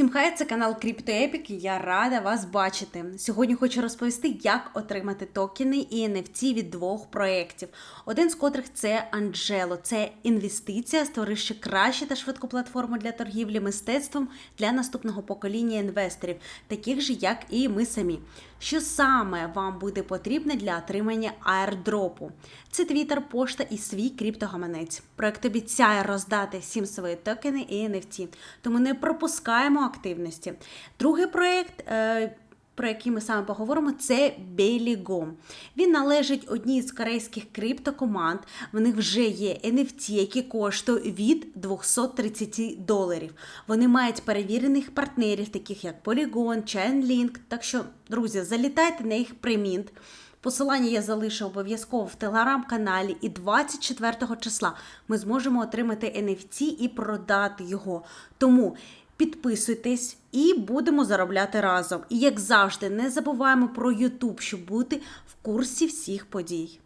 Всім хай, це канал CryptoEpic, і я рада вас бачити. Сьогодні хочу розповісти, як отримати токени і NFT від двох проєктів. Один з котрих це Angelo. Це інвестиція, створивши кращу та швидку платформу для торгівлі мистецтвом для наступного покоління інвесторів, таких же, як і ми самі. Що саме вам буде потрібно для отримання аірдропу? Це Twitter, пошта і свій криптогаманець. Проект обіцяє роздати всім свої токени і NFT, тому не пропускаємо активності. Другий проект. Е- про який ми саме поговоримо, це Bailygo. Він належить одній з корейських криптокоманд. В них вже є NFT, які коштують від 230 доларів. Вони мають перевірених партнерів, таких як Polygon, Chainlink. Так що, друзі, залітайте на їх примінт. Посилання я залишу обов'язково в телеграм-каналі, і 24 числа ми зможемо отримати NFT і продати його. Тому підписуйтесь і будемо заробляти разом. І як завжди, не забуваємо про YouTube, щоб бути в курсі всіх подій.